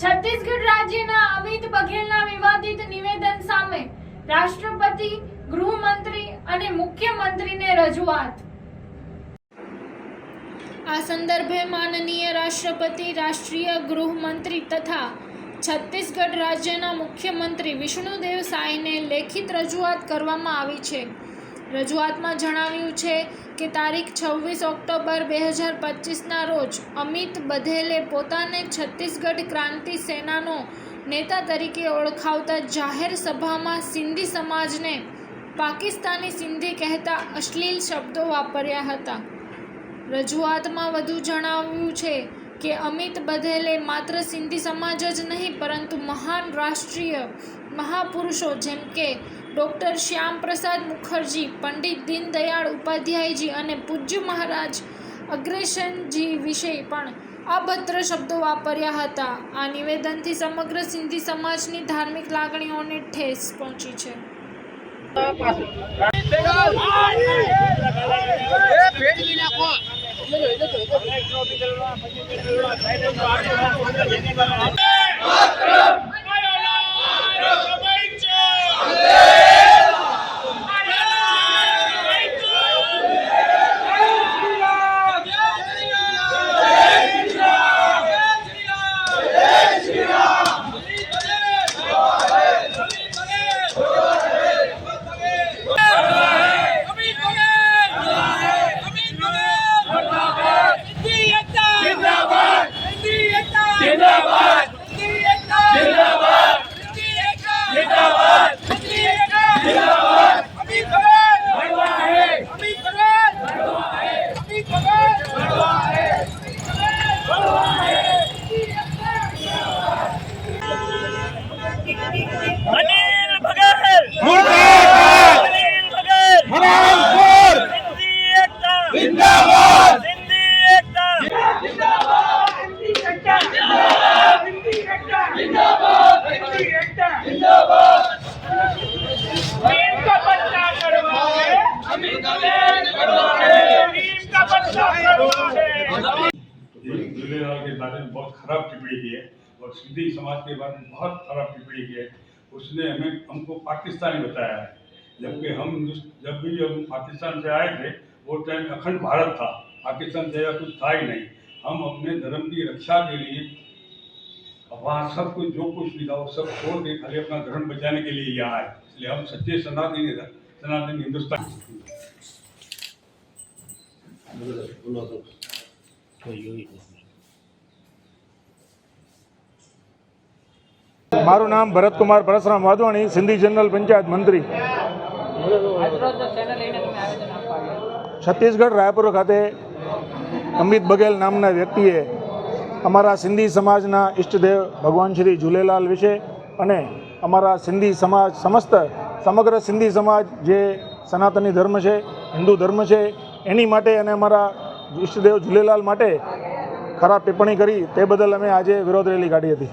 છત્તીસગઢ રાજ્યના અમિત બઘેલના વિવાદિત નિવેદન સામે રાષ્ટ્રપતિ, ગૃહમંત્રી અને મુખ્યમંત્રીને રજૂઆત. આ સંદર્ભે માનનીય રાષ્ટ્રપતિ, રાષ્ટ્રીય ગૃહમંત્રી તથા છત્તીસગઢ રાજ્યના મુખ્યમંત્રી વિષ્ણુદેવ સાયને લેખિત રજૂઆત કરવામાં આવી છે. રજૂઆતમાં જણાવ્યું છે કે તારીખ છવ્વીસ ઓક્ટોબર બે હજાર પચીસના રોજ અમિત બધેલે પોતાને છત્તીસગઢ ક્રાંતિ સેનાનો નેતા તરીકે ઓળખાવતા જાહેર સભામાં સિંધી સમાજને પાકિસ્તાની સિંધી કહેતા અશ્લીલ શબ્દો વાપર્યા હતા. રજૂઆતમાં વધુ જણાવ્યું છે કે અમિત બધેલે માત્ર સિંધી સમાજ જ નહીં, પરંતુ મહાન રાષ્ટ્રીય મહાપુરુષો જેમ કે ડૉક્ટર શ્યામ પ્રસાદ મુખર્જી, પંડિત દીનદયાળ ઉપાધ્યાયજી અને પૂજ્ય મહારાજ અગ્રેસનજી વિશે પણ અભદ્ર શબ્દો વાપર્યા હતા. આ નિવેદનથી સમગ્ર સિંધી સમાજની ધાર્મિક લાગણીઓને ઠેસ પહોંચી છે. અનિલ एक के बारे में बहुत खराब टिप्पणी की है और सिंधी समाज के बारे में बहुत खराब टिप्पणी की है। उसने हमें, हमको पाकिस्तानी बताया है। जबकि हम जब भी हम पाकिस्तान से आए थे, वो टाइम अखंड भारत था। पाकिस्तान जैसा कुछ था ही नहीं। हम अपने धर्म की रक्षा के लिए वहाँ सब कुछ, जो कुछ भी था, वो सब छोड़ के खाली अपना धर्म बचाने के लिए यहाँ आए। इसलिए हम सच्चे सनातनी, सनातन हिंदुस्तान। મારું નામ ભરતકુમાર પરસરામ વાધવાણી, સિંધી જનરલ પંચાયત મંત્રી. છત્તીસગઢ રાયપુર ખાતે અમિત બઘેલ નામના વ્યક્તિએ અમારા સિંધી સમાજના ઈષ્ટદેવ ભગવાન શ્રી ઝૂલેલાલ વિશે અને અમારા સિંધી સમાજ સમસ્ત, સમગ્ર સિંધી સમાજ જે સનાતની ધર્મ છે, હિન્દુ ધર્મ છે, એની માટે અને અમારા ઈષ્ટદેવ ઝૂલેલાલ માટે ખરાબ ટિપ્પણી કરી, તે બદલ અમે આજે વિરોધ રેલી કાઢી હતી.